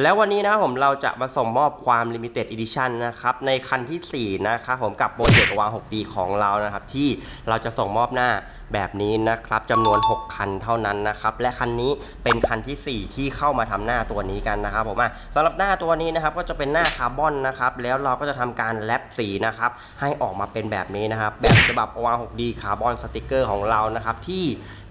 แล้ววันนี้นะครับผมเราจะมาส่งมอบความ Limited Edition นะครับในคันทีสี่ 4 นะครับผมกับโปรเจกต์วาง 6D ของเรานะครับที่เราจะส่งมอบหน้า แบบนี้นะครับจำนวน 6 คันเท่านั้นนะครับ และคันนี้เป็นคันทีสี่4 ที่เข้ามาทำหน้าตัวนี้กันนะครับผมอะสำหรับหน้าตัวนี้นะครับก็จะเป็นหน้าคาร์บอนนะครับแล้วเราก็จะทำการแลปสีนะครับให้ออกมาเป็นแบบนี้นะครับแบบฉบับวาง 6D คาร์บอนสติกเกอร์ของเรานะครับที่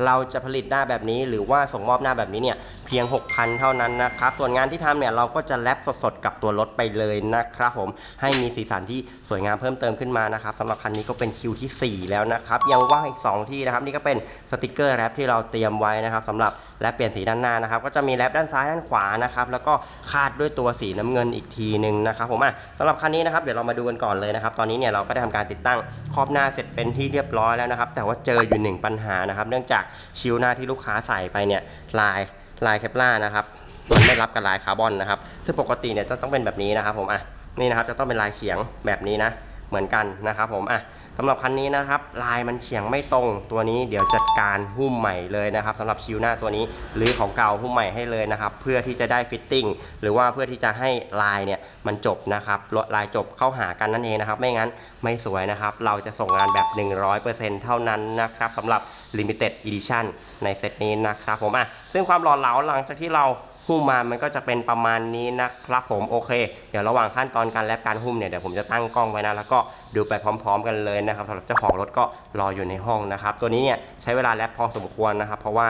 เราจะผลิตหน้าแบบนี้ หรือว่าส่งมอบหน้าแบบนี้เนี่ยเพียง 6,000 เท่านั้นนะครับส่วนงานที่ทำเนี่ยเราก็จะแลปสดๆกับตัวรถไปเลยนะครับผมให้มีสีสันที่สวยงามเพิ่มเติมขึ้นมานะครับสำหรับคันนี้ก็เป็นคิวที่ 4 แล้วนะครับยังว่างอีก 2 ที่นะครับนี่ก็เป็นสติกเกอร์แรปที่เราเตรียมไว้นะครับสำหรับแรปเปลี่ยนสีด้านหน้านะครับก็จะมีแรปด้านซ้ายด้านขวานะครับแล้วก็คาดด้วยตัวสีน้ำเงินอีกทีหนึ่งนะครับผมอะสำหรับคันนี้นะครับเดี๋ยวเรามาดูกันก่อนเลยนะครับตอนนี้เนี่ยเราก็ได้ทำการติดตั้งครอบหน้าเสร็จเป็นที่เรียบร้อยแล้วนะครับแต่ว่าเจออยู่หนึ่งปัญหานะครับเนื่องจากชิวหน้าที่ลูกค้าใส่ไปเนี่ยลายลายเคปล่านะครับมันไม่รับกับลายคาร์บอนนะครับซึ่งปกติเนี่ยจะต้องเป็นแบบนี้นะครับผมอะนี่นะครับจะต้องเป็นลายเฉียงแบบนี้นะเหมือนกันนะครับผมอะ สำหรับคันนี้นะครับ ลายมันเฉียงไม่ตรงตัวนี้เดี๋ยวจัดการหุ้มใหม่เลยนะครับสำหรับชิวหน้าตัวนี้หรือของเก่าหุ้มใหม่ให้เลยนะครับ เพื่อที่จะได้ฟิตติ้งหรือว่าเพื่อที่จะให้ลายเนี่ยมันจบนะครับลายจบเข้าหากันนั่นเองนะครับ ไม่งั้นไม่สวยนะครับ เราจะส่งงานแบบ 100%เท่านั้นนะครับสำหรับ Limited Edition ในเซตนี้นะครับผมอะซึ่งความหล่อเหลาหลังจากที่เรา หุ้มมามันก็จะเป็นประมาณนี้นะครับผมโอเค เดี๋ยวระหว่างขั้นตอนการแลปการหุ้มเนี่ยเดี๋ยวผมจะตั้งกล้องไว้นะแล้วก็ดูไปพร้อม ๆ กันเลยนะครับสำหรับเจ้าของรถก็รออยู่ในห้องนะครับ ตัวนี้เนี่ยใช้เวลาแลปพอสมควรนะครับ เพราะว่า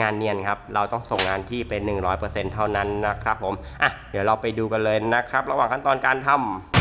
งานเนียนครับ เราต้องส่งงานที่เป็น 100%เท่านั้นนะครับผม อะ เดี๋ยวเราไปดูกันเลยนะครับ ระหว่างขั้นตอนการทำ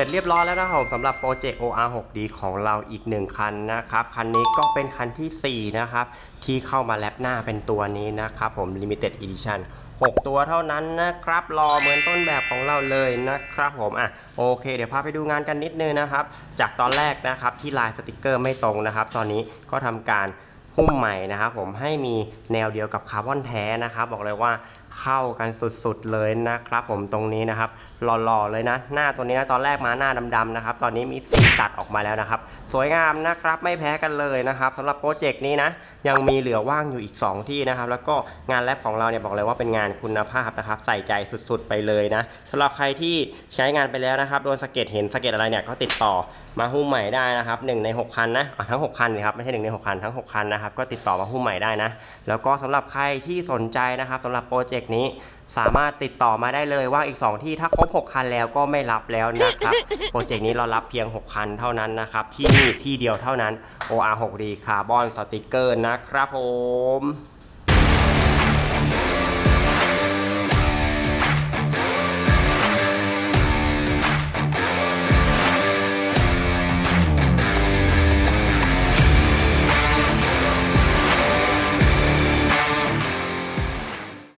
ร็จเรียบร้อยแล้วนะครับผมสำหรับโปรเจกต์ OR 6D ของเราอีกหนึ่งคันนะครับ คันนี้ก็เป็นคันทีสี่4 นะครับ ที่เข้ามาแลปหน้าเป็นตัวนี้นะครับผม Limited Edition 6 ตัวเท่านั้นนะครับรอเหมือนต้นแบบของเราเลยนะครับผมอะโอเค เดี๋ยวพาไปดูงานกันนิดนึงนะครับ จากตอนแรกนะครับที่ลายสติกเกอร์ไม่ตรงนะครับ ตอนนี้ก็ทำการ หุ้มใหม่นะครับผมให้มีแนวเดียวกับคาร์บอนแท้นะครับ บอกเลยว่าเข้ากันสุดๆเลยนะครับ ผมตรงนี้นะครับหล่อๆเลยนะ หน้าตัวนี้นะตอนแรกมาหน้าดำๆนะครับ ตอนนี้มีสี ตัดออกมาแล้วนะครับ สวยงามนะครับไม่แพ้กันเลยนะครับสำหรับโปรเจกต์นี้นะยังมีเหลือว่างอยู่อีก 2 ที่นะครับ แล้วก็งานแลบของเราเนี่ยบอกเลยว่าเป็นงานคุณภาพนะครับ ใส่ใจสุดๆ ไปเลยนะสำหรับใครที่ใช้งานไปแล้วนะครับโดนสะเก็ดเห็นสะเก็ดอะไรเนี่ยก็ติดต่อมาหุ้มใหม่ได้นะครับ1ใน 6 คันนะะทั้ง 6 คันเลยครับไม่ใช่1ใน 6 คันทั้ง 6 คันนะครับก็ติดต่อมาหุ้มใหม่ได้นะ แล้วก็สำหรับใครที่สนใจนะครับสำหรับโปรเจกต์นี้ สามารถติดต่อมาได้เลยว่าอีก 2 ที่ถ้าครบ 6 คันแล้วก็ไม่รับแล้วนะครับ โปรเจกต์นี้เรารับเพียง 6 คันเท่านั้นนะครับ ที่นี่ที่เดียวเท่านั้น OR6D คาร์บอนสติกเกอร์นะครับผม